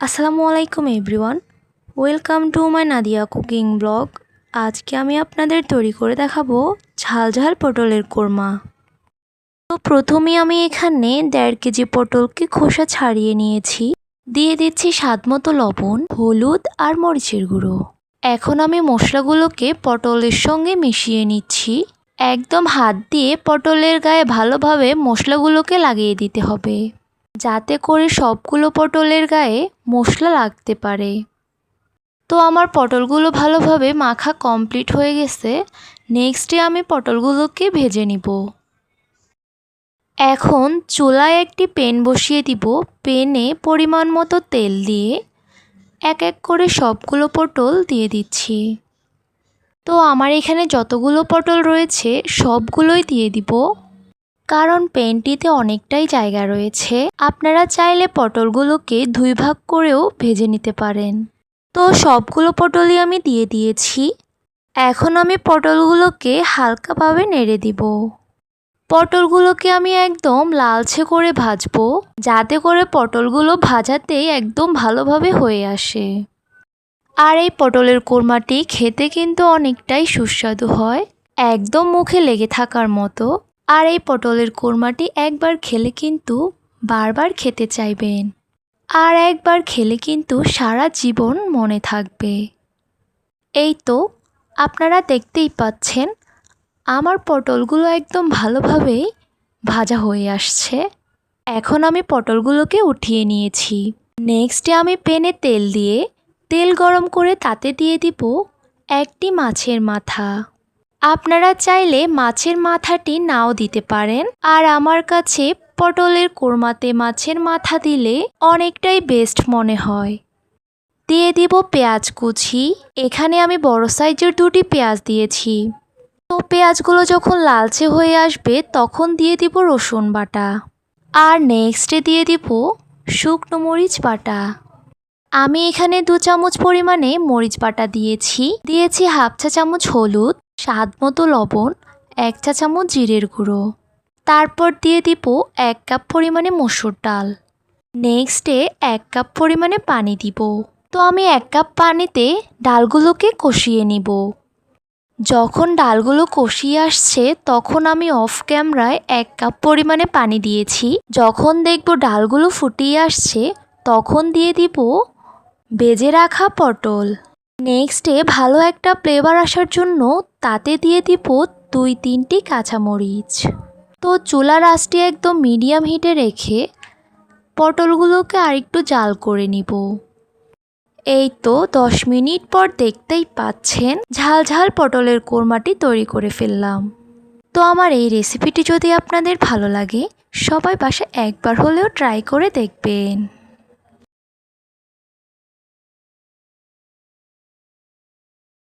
আসসালামু আলাইকুম everyone. Welcome to my Nadia cooking blog. আজকে আমি আপনাদের তৈরি করে দেখাবো ঝাল ঝাল পটলের কোরমা। তো প্রথমে আমি এখানে দেড় কেজি পটলকে খোসা ছাড়িয়ে নিয়েছি। দিয়ে দিচ্ছি স্বাদ মতো লবণ, হলুদ আর মরিচের গুঁড়ো। এখন আমি মশলাগুলোকে পটলের সঙ্গে মিশিয়ে নিচ্ছি। একদম হাত দিয়ে পটলের গায়ে ভালোভাবে মশলাগুলোকে লাগিয়ে দিতে হবে। যাতে করে সবগুলো পটলের গায়ে মশলা লাগতে পারে। তো আমার পটলগুলো ভালোভাবে মাখা কমপ্লিট হয়ে গেছে। নেক্সটে আমি পটলগুলোকে ভেজে নিব। এখন চুলায় একটি পেন বসিয়ে দিব। পেনে পরিমাণ মতো তেল দিয়ে এক এক করে সবগুলো পটল দিয়ে দিচ্ছি। তো আমার এখানে যতগুলো পটল রয়েছে সবগুলোই দিয়ে দিব। কারণ পেনটিতে অনেকটাই জায়গা রয়েছে। আপনারা চাইলে পটলগুলোকে দুই ভাগ করেও ভেজে নিতে পারেন। তো সবগুলো পটলই আমি দিয়ে দিয়েছি। এখন আমি পটলগুলোকে হালকাভাবে নেড়ে দিব। পটলগুলোকে আমি একদম লালচে করে ভাজবো, যাতে করে পটলগুলো ভাজাতেই একদম ভালোভাবে হয়ে আসে। আর এই পটলের কোরমাটি খেতে কিন্তু অনেকটাই সুস্বাদু হয়, একদম মুখে লেগে থাকার মতো। আর এই পটলের কোরমাটি একবার খেলে কিন্তু বারবার খেতে চাইবেন। আর একবার খেলে কিন্তু সারা জীবন মনে থাকবে। এই তো আপনারা দেখতেই পাচ্ছেন, আমার পটলগুলো একদম ভালোভাবেই ভাজা হয়ে আসছে। এখন আমি পটলগুলোকে উঠিয়ে নিয়েছি। নেক্সটে আমি পেনে তেল দিয়ে তেল গরম করে তাতে দিয়ে দিব একটি মাছের মাথা। আপনারা চাইলে মাছের মাথাটি নাও দিতে পারেন। আর আমার কাছে পটলের কোরমাতে মাছের মাথা দিলে অনেকটাই বেস্ট মনে হয়। দিয়ে দিব পেঁয়াজ কুচি। এখানে আমি বড় সাইজের দুটি পেঁয়াজ দিয়েছি। তো পেঁয়াজগুলো যখন লালচে হয়ে আসবে, তখন দিয়ে দিব রসুন বাটা। আর নেক্সটে দিয়ে দিব শুকনো মরিচ বাটা। আমি এখানে দু চামচ পরিমাণে মরিচ বাটা দিয়েছি। দিয়েছি হাফ চা চামচ হলুদ। স্বাদ মতো লবণ, এক চা চামচ জিরের গুঁড়ো। তারপর দিয়ে দিব এক কাপ পরিমাণে মসুর ডাল। নেক্সটে এক কাপ পরিমাণে পানি দিব। তো আমি এক কাপ পানিতে ডালগুলোকে কষিয়ে নিব। যখন ডালগুলো কষিয়ে আসছে, তখন আমি অফ ক্যামেরায় এক কাপ পরিমাণে পানি দিয়েছি। যখন দেখব ডালগুলো ফুটিয়ে আসছে, তখন দিয়ে দিব বেজে রাখা পটল। নেক্সটে ভালো একটা ফ্লেভার আসার জন্য তাতে দিয়ে দিব দুই তিনটি কাঁচামরিচ। তো চুলার আঁচটি একদম মিডিয়াম হিটে রেখে পটলগুলোকে আরেকটু জাল করে নিব। এই তো দশ মিনিট পর দেখতেই পাচ্ছেন ঝাল ঝাল পটলের কোরমাটি তৈরি করে ফেললাম। তো আমার এই রেসিপিটি যদি আপনাদের ভালো লাগে, সবাই বাসা একবার হলেও ট্রাই করে দেখবেন।